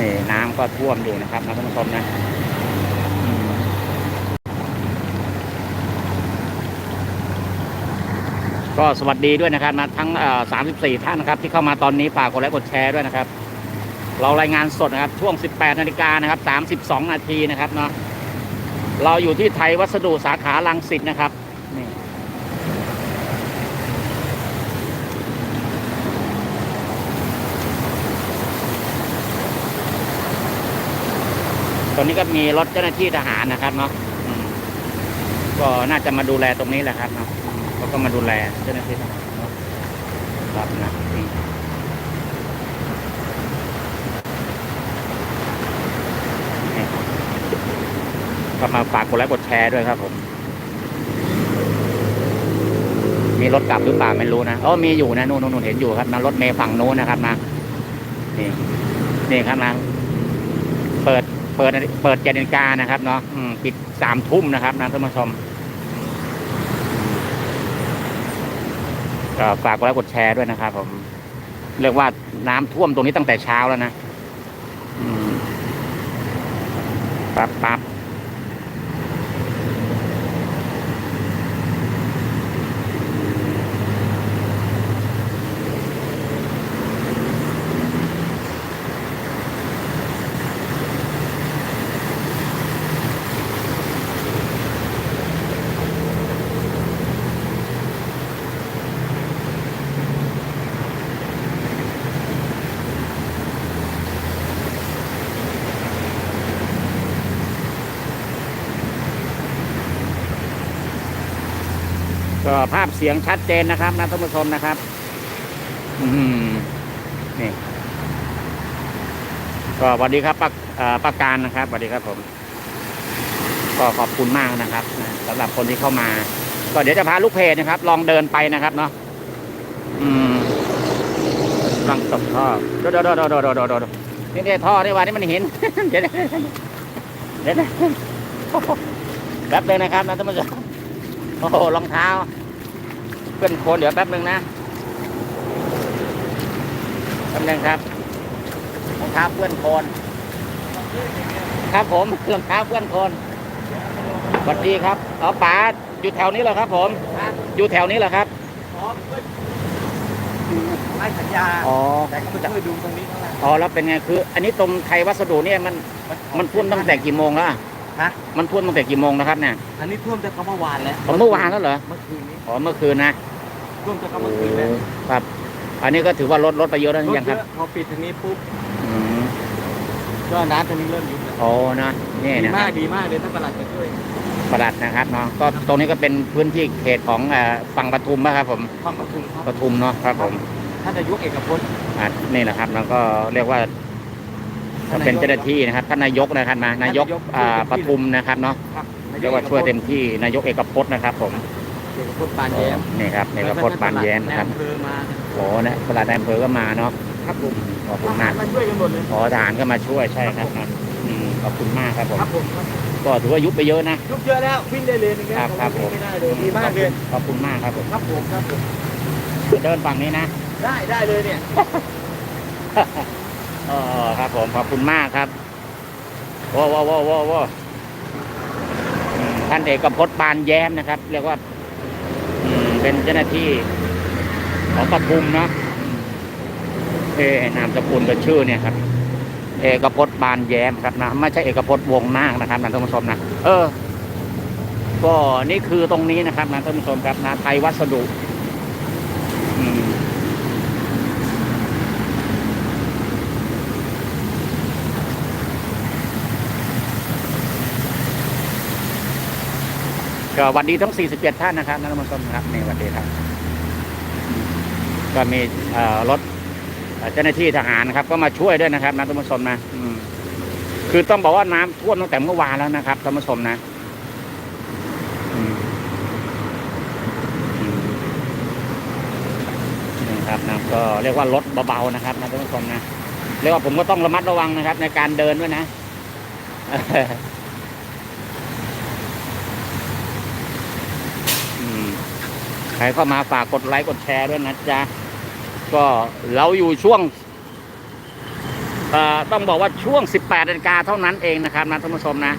นี่น้ำก็ท่วมอยู่นะครับนะท่านผู้ชมนะก็สวัสดีด้วยนะครับนะทั้งเอ่อ34ท่านนะครับ ที่เข้ามาตอนนี้ฝากกดไลค์กดแชร์ด้วยนะครับ เรารายงานสดนะครับ ช่วง 18นาฬิกานะครับ 32 นาทีนะครับเนาะเราอยู่ที่ไทยวัสดุสาขาลังสิตนะครับ ตอนนี้ก็มีรถเจ้าหน้าที่ทหารนะครับเนาะก็น่าจะมาดูแลตรงนี้แหละครับเนาะเขาก็มาดูแลเจ้าหน้าที่ทหารเนะครับนะก็มาฝากกดไลค์กดแชร์ด้วยครับผม มีรถกลับหรือเปล่าไม่รู้นะอ๋อมีอยู่นะนู่นนู่นเห็นอยู่ครับนะรถเมย์ฝั่งนู้นนะครับนะนี่นี่ครับนะเปิด ปิดเปิดเจ็ดนาฬิกานะครับเนาะอืมปิดสามทุ่มนะครับนะท่านผู้ชมก็ฝากกดไลค์กดแชร์ด้วยนะครับ ผม เรียกว่าน้ำท่วมตรงนี้ตั้งแต่เช้าแล้วนะอืมปั๊บปั๊บ ก็ภาพเสียงชัดเจนนะครับนะท่านผู้ชมนะครับ อืมนี่ก็สวัสดีครับปักปักการนะครับสวัสดีครับผม ก็ขอบคุณมากนะครับนะสำหรับคนที่เข้ามา ก็เดี๋ยวจะพาลูกเพจนะครับ ลองเดินไปนะครับเนาะอืมลังตกท่อโดดโดดโดดโดดโดดโดดโดดนี่เนี่ยท่อนี่วันนี้มันเห็นเดี๋ยวนะเดี๋ยวแป๊บเลยวนะครับนะท่านผู้ชมโอ้โหรองเท้า เพื่อนโคนเดี๋ยวแป๊บนึงนะแป๊บนึงครับรองเท้าเพื่อนโคนครับผมรองเท้าเพื่อนโคนสวัสดีครับอ๋อป๋าอยู่แถวนี้เหรอครับ ผม อยู่แถวนี้เหรอครับไม่สัญญาอ๋อแต่ก็ไปช่วยดูตรงนี้เท่านั้นอ๋อแล้วเป็นไงคือ อันนี้ตรงไทยวัสดุเนี่ยมันมันท่วมตั้งแต่กี่โมงแล้วอะฮะมันท่วมตั้งแต่กี่โมงนะครับเนี่ยอันนี้ท่วมแต่เขาเมื่อวานแล้วอ๋อเมื่อวานแล้วเหรอเมื่อคืนนี้อ๋อเมื่อคืนนะ ท่วมแต่เขาโอ้เมื่อคืนแล้วครับ อันนี้ก็ถือว่าลดลดไปเยอะแล้วหรรืถอยังเยครับอะพอปิดทางนี้ปุ๊บอืมก็น้ำตรงนี้เริ่มยุบแล้วโอ้นะนี่ดีนะคมารักบดีมากเลยท่านประหลัดจะช่วยประหลัดนะครับเนาะก็ตรงนี้ก็เป็นพื้นที่เขตของเอ่อฝั่งปทุมนะครับผมความประทุมครับปทุมเนาะครับผมท่านนายกเอกพจน์อะนี่แหละครับแล้วก็เรียกว่าก็เป็นเจ้าหน้าที่นะครับท่านนายกนะครับนะนายกอ่าปทุมนะครับเนาะครับเรียกว่าช่วยเต็มที่นายกเอกพจน์นะครับผม เอกพจน์ปานแย้มนี่ครับเอกพจน์ปานแย้มนะครับนายอำเภอมาโอ้นะประหลัดนายอำเภอก็มาเนาะครับผมขอบคุณมากมาช่วยกันหมดเลยขอทหารก็มาช่วยใช่ครับนะอืมขอบคุณมากครับผมครับผมครับก็ถือว่ายุบไปเยอะนะยุบเยอะแล้ววิ่งได้เลยนึงครับครับผมไม่ได้เลยดีมากเลยขอบคุณมากครับผมครับผมครับผมเดินฝั่งนี้นะ ได้ได้เลยเนี่ยเออครับผมขอบคุณมากครับว้าวว้าวว้าวว้าวว้าวอืมท่านเอกพจน์ปานแย้มนะครับ เรียกว่าอืม เป็นเจ้าหน้าที่ของปทุมเนาะเอนามสกุลกับชื่อเนี่ยครับ เอกพจน์บานแย้มครับนะไม่ใช่เอกพจน์วงนางนะครับนะท่านผู้ชมนะเออ ก็นี่คือตรงนี้นะครับนะท่านผู้ชมครับนะไทยวัสดุ ก็หวันดีทั้ง 47 ท่านนะครับนักมนตรีครับนี่หวันดีครับ ก็มีเอ่อรถเอ่อเจ้าหน้าที่ทหารนะครับ ก็มาช่วยด้วยนะครับนะท่านผู้ชมนะอืมคือต้องบอกว่าน้ำท่วมตั้งแต่เมื่อวานแล้วนะครับท่านผู้ชมนะอืมอืมนี่ครับนะก็เรียกว่ารถเบาๆนะครับนะท่านผู้ชมนะเรียกว่าผมก็ต้องระมัดระวังนะครับ ในการเดินด้วยนะ อืมใค รเข้ามาฝากกดไลค์กดแชร์ด้วยนะจ๊ะ ก็เราอยู่ช่วงต้องบอกว่าช่วง 18นาฬิกาเท่านั้นเองนะครับนะท่านผู้ชมนะ